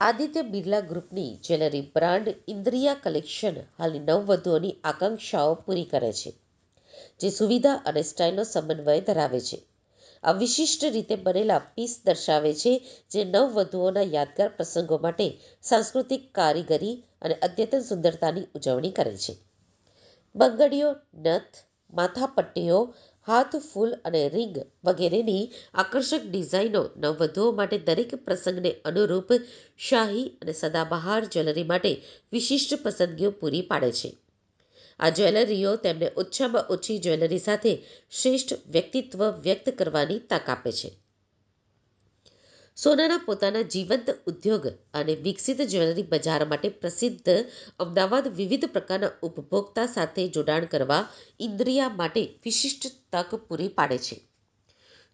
આદિત્ય બિરલા ગ્રુપની jewellery brand Indriya collection હાલની નવવધુઓની આકાંક્ષાઓ પૂરી કરે છે, જે સુવિધા અને સ્ટાઇલનો સમન્વય ધરાવે છે. આ વિશિષ્ટ રીતે બનેલા પીસ દર્શાવે છે જે નવવધુઓના યાદગાર પ્રસંગો માટે સાંસ્કૃતિક કારીગરી અને અદ્યતન સુંદરતાની ઉજવણી કરે છે. બંગડીઓ, નથ, માથાપટ્ટીઓ હાથ, ફૂલ અને રિંગ વગેરેની આકર્ષક ડિઝાઇનો નવવધુઓ માટે દરેક પ્રસંગને અનુરૂપ શાહી અને સદાબહાર જ્વેલરી માટે વિશિષ્ટ પસંદગીઓ પૂરી પાડે છે. આ જ્વેલરીઓ તેમને ઓછામાં ઓછી જ્વેલરી સાથે શ્રેષ્ઠ વ્યક્તિત્વ વ્યક્ત કરવાની તક આપે છે. સોનાના પોતાના જીવંત ઉદ્યોગ અને વિકસિત જ્વેલરી બજાર માટે પ્રસિદ્ધ અમદાવાદ વિવિધ પ્રકારના ઉપભોક્તા સાથે જોડાણ કરવા ઇન્દ્રિયા માટે વિશિષ્ટ તક પૂરી પાડે છે.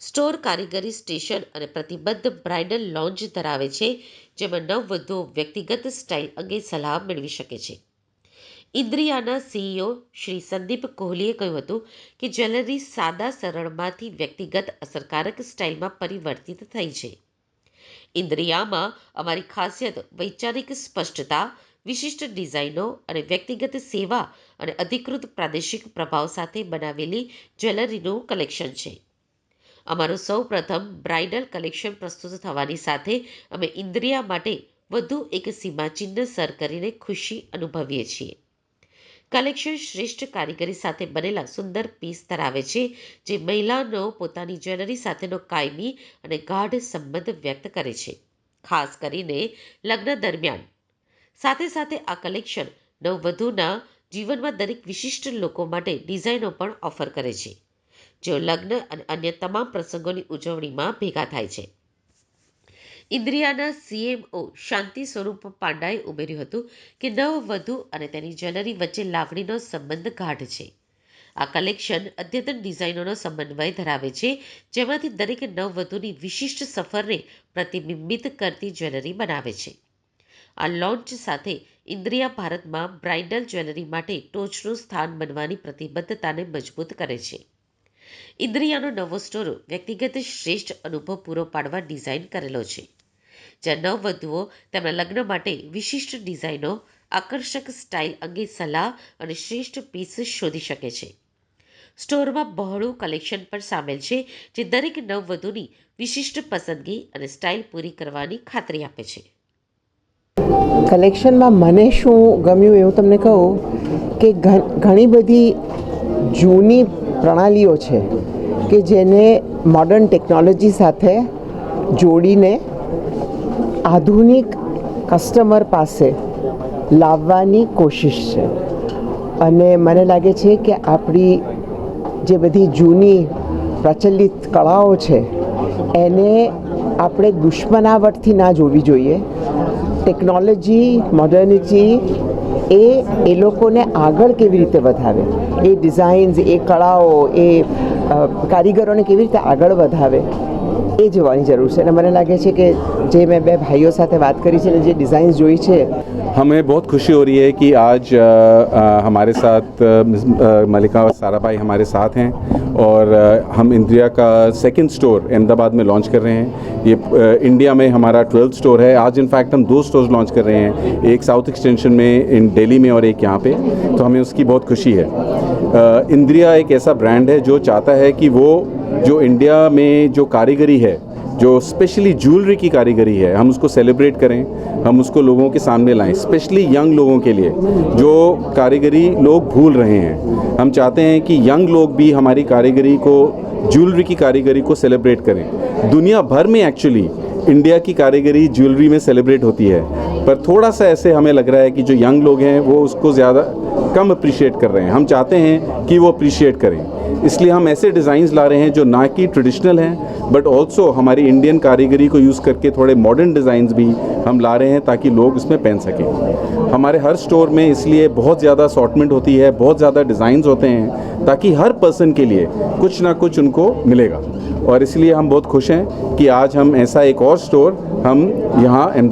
સ્ટોર કારીગરી સ્ટેશન અને પ્રતિબદ્ધ બ્રાઇડલ લોન્જ ધરાવે છે, જેમાં નવવધુઓ વ્યક્તિગત સ્ટાઇલ અંગે સલાહ મેળવી શકે છે. ઇન્દ્રિયાના સીઈઓ શ્રી સંદીપ કોહલીએ કહ્યું હતું કે જ્વેલરી સાદા સરળમાંથી વ્યક્તિગત અસરકારક સ્ટાઇલમાં પરિવર્તિત થઈ છે. ઇન્દ્રિયામાં અમારી ખાસિયત, વૈચારિક સ્પષ્ટતા, વિશિષ્ટ ડિઝાઇનો અને વ્યક્તિગત સેવા અને અધિકૃત પ્રાદેશિક પ્રભાવ સાથે બનાવેલી જ્વેલરીનું કલેક્શન છે. અમારું સૌ પ્રથમ બ્રાઇડલ કલેક્શન પ્રસ્તુત થવાની સાથે અમે ઇન્દ્રિયા માટે વધુ એક સીમાચિહ્ન સર કરીને ખુશી અનુભવીએ છીએ. કલેક્શન શ્રેષ્ઠ કારીગરી સાથે બનેલા સુંદર પીસ ધરાવે છે, જે મહિલાનો પોતાની જ્વેલરી સાથેનો કાયમી અને ગાઢ સંબંધ વ્યક્ત કરે છે. ખાસ કરીને લગ્ન દરમિયાન. સાથે સાથે આ કલેક્શન નવવધુના જીવનમાં દરેક વિશિષ્ટ લોકો માટે ડિઝાઇનો પણ ઓફર કરે છે, જેઓ લગ્ન અને અન્ય તમામ પ્રસંગોની ઉજવણીમાં ભેગા થાય છે. ઇન્દ્રિયાના સીએમઓ શાંતિ સ્વરૂપ પાંડાએ ઉમેર્યું હતું કે નવવધુ અને તેની જ્વેલરી વચ્ચે લાગણીનો સંબંધ ગાઢ છે. આ કલેક્શન અદ્યતન ડિઝાઇનોનો સમન્વય ધરાવે છે, જેમાંથી દરેક નવવધુની વિશિષ્ટ સફરને પ્રતિબિંબિત કરતી જ્વેલરી બનાવે છે. આ લોન્ચ સાથે ઇન્દ્રિયા ભારતમાં બ્રાઇડલ જ્વેલરી માટે ટોચનું સ્થાન બનવાની પ્રતિબદ્ધતાને મજબૂત કરે છે. ઇન્દ્રિયાનો નવો સ્ટોર વ્યક્તિગત શ્રેષ્ઠ અનુભવ પૂરો પાડવા ડિઝાઇન કરેલો છે. જ્યાં નવવધુઓ તેમના લગ્ન માટે વિશિષ્ટ ડિઝાઇનો, આકર્ષક સ્ટાઇલ અંગે સલાહ અને શ્રેષ્ઠ પીસ શોધી શકે છે. સ્ટોરમાં બહોળું કલેક્શન પણ સામેલ છે, જે દરેક નવવધુની વિશિષ્ટ પસંદગી અને સ્ટાઇલ પૂરી કરવાની ખાતરી આપે છે. કલેક્શનમાં મને શું ગમ્યું એવું તમને કહું કે ઘણી બધી જૂની પ્રણાલીઓ છે કે જેને મોડર્ન ટેકનોલોજી સાથે જોડીને આધુનિક કસ્ટમર પાસે લાવવાની કોશિશ છે. અને મને લાગે છે કે આપણી જે બધી જૂની પ્રચલિત કળાઓ છે, એને આપણે દુશ્મનાવટથી ના જોવી જોઈએ. ટેકનોલોજી મોડર્નિટી એ એ લોકોને આગળ કેવી રીતે વધાવે? એ ડિઝાઇન્સ એ કળાઓ, એ કારીગરોને કેવી રીતે આગળ વધાવે? એ જોવાની જરૂર છે અને મને લાગે છે કે જે મેં બે ભાઈઓ સાથે વાત કરી છે અને જે ડિઝાઇન્સ જોઈ છે हमें बहुत खुशी हो रही है कि आज अ, अ, हमारे साथ मलिका और सारा भाई हमारे साथ हैं और अ, हम इंडिया का सेकंड स्टोर अहमदाबाद में लॉन्च कर रहे हैं। ये अ, इंडिया में हमारा ट्वेल्थ स्टोर है। आज इनफैक्ट हम दो स्टोर्स लॉन्च कर रहे हैं। एक साउथ एक्सटेंशन में इन दिल्ली में और एक यहाँ पे। तो हमें उसकी बहुत खुशी है। इंद्रिया एक ऐसा ब्रांड है जो चाहता है कि वो जो इंडिया में जो कारीगरी है जो स्पेशली ज्वेलरी की कारीगरी है, हम उसको सेलिब्रेट करें, हम उसको लोगों के सामने लाएँ स्पेशली यंग लोगों के लिए, जो कारीगरी लोग भूल रहे हैं। हम चाहते हैं कि यंग लोग भी हमारी कारीगरी को ज्वेलरी की कारीगरी को सेलिब्रेट करें। दुनिया भर में एक्चुअली इंडिया की कारीगरी ज्वेलरी में सेलिब्रेट होती है, पर थोड़ा सा ऐसे हमें लग रहा है कि जो यंग लोग हैं, वो उसको ज़्यादा कम अप्रिशिएट कर रहे हैं। हम चाहते हैं कि वो अप्रिशिएट करें। इसलिए हम ऐसे डिज़ाइंस ला रहे हैं जो ना कि ट्रेडिशनल हैं बट ऑल्सो हमारी इंडियन कारीगरी को यूज़ करके थोड़े मॉडर्न डिज़ाइंस भी हम ला रहे हैं ताकि लोग इसमें पहन सकें। हमारे हर स्टोर में इसलिए बहुत ज़्यादा असॉटमेंट होती है, बहुत ज़्यादा डिज़ाइंस होते हैं, ताकि हर पर्सन के लिए कुछ ना कुछ उनको मिलेगा। और इसलिए हम बहुत खुश हैं कि आज हम ऐसा एक और स्टोर हम यहाँ अहमदाबाद